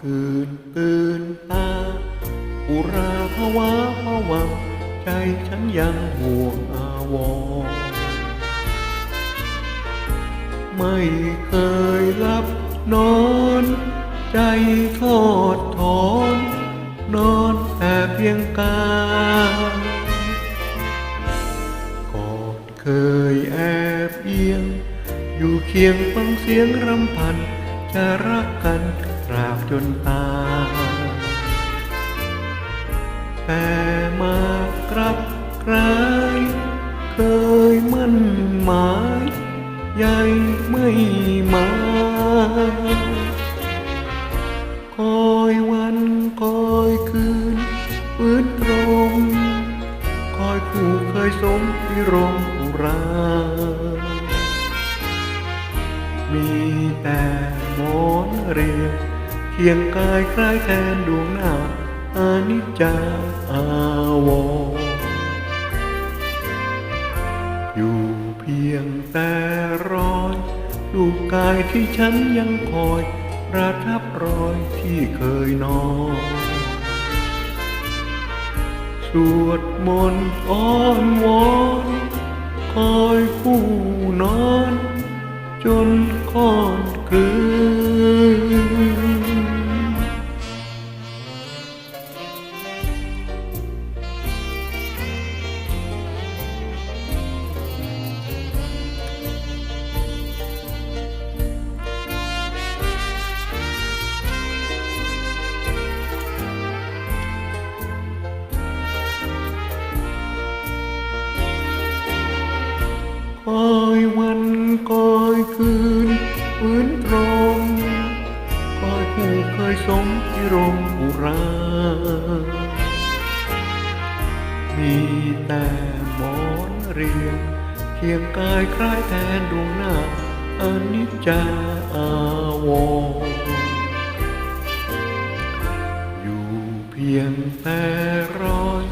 คืนตื่นตา อุราภาวะภวัง ใจฉันยังห่วงอาวรไม่เคยหลับนอน ใจทอดถอน นอนแต่เพียงกายก่อนเคยแอบเอียง อยู่เคียงฟังเสียงรำพัน จะรักกัน จนตายแต่มากลับกลายเคยมั่นหมายใหญ่ไม่มาคอยวันคอยคืนฟื้นตรงคอยคู่เคยสมพิรมอุรามีแต่หมอนเรีย พียงกายคล้ายแทนดวงหน้าอานิจจาอาวรอยู่เพียงแต่รอยลูกกายที่ฉันยังคอยประทับรอยที่เคยนอนสวดมนต์อ้อนวอนคอยคู่นอน จนค่อนคืน คอยวันคอยคืนฟื้นตรงคอยผู้เคยสมพิรมอุรา มีแต่หมอนเรียงเคียงกายคล้ายแทนดวงหน้าอนิจจาอาวรอยู่เพียงแต่รอย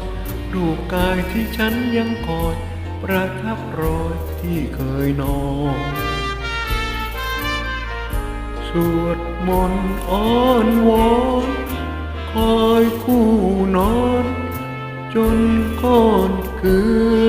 รูปกายที่ฉันยังคอย ประทับรอยที่เคยนอนสวดมนต์อ้อนวอนคอยคู่นอน จนก่อนคืน